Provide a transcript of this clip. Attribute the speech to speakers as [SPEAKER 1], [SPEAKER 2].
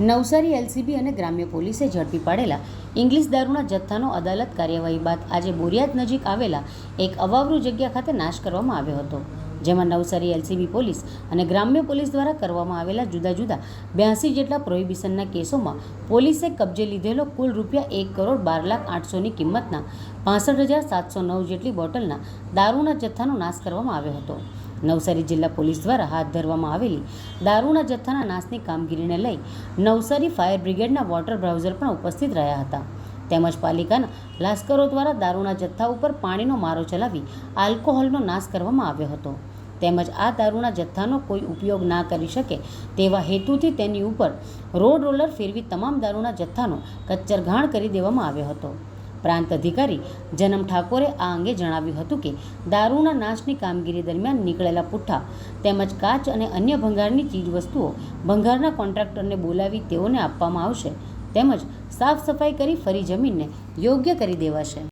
[SPEAKER 1] Navsari LCB અને ગ્રામ્ય પોલીસે ઝડપી પાડેલા ઇંગ્લિશ દારૂના જથ્થાનો અદાલત કાર્યવાહી બાદ આજે બોરિયાદ નજીક આવેલા એક અવાવરૂ જગ્યા ખાતે નાશ કરવામાં આવ્યો હતો. જેમાં નવસારી એલસીબી પોલીસ અને ગ્રામ્ય પોલીસ દ્વારા કરવામાં આવેલા જુદા જુદા બ્યાસી જેટલા પ્રોહિબિશનના કેસોમાં પોલીસે કબજે લીધેલો કુલ રૂપિયા એક કરોડ બાર લાખ આઠસોની કિંમતના પાસઠ હજાર સાતસો નવ જેટલી બોટલના દારૂના જથ્થાનો નાશ કરવામાં આવ્યો હતો. નવસારી જિલ્લા પોલીસ દ્વારા હાથ ધરવામાં આવેલી દારૂના જથ્થાના નાશની કામગીરીને લઈ નવસારી ફાયર બ્રિગેડના વોટર બ્રાઉઝર પણ ઉપસ્થિત રહ્યા હતા. તેમજ પાલિકાના લાશ્કરો દ્વારા દારૂના જથ્થા ઉપર પાણીનો મારો ચલાવી આલ્કોહોલનો નાશ કરવામાં આવ્યો હતો. તેમજ આ દારૂના જથ્થાનો કોઈ ઉપયોગ ના કરી શકે તેવા હેતુથી તેની ઉપર રોડ રોલર ફેરવી તમામ દારૂના જથ્થાનો કચ્છરઘાણ કરી દેવામાં આવ્યો હતો. પ્રાંત અધિકારી જનમ ઠાકોરે આ અંગે જણાવ્યું હતું કે, દારૂના નાશની કામગીરી દરમિયાન નીકળેલા પુઠ્ઠા તેમજ કાચ અને અન્ય ભંગારની ચીજવસ્તુઓ ભંગારના કોન્ટ્રાક્ટરને બોલાવી તેઓને આપવામાં આવશે તેમજ સાફ સફાઈ કરી ફરી જમીનને યોગ્ય કરી દેવાશે.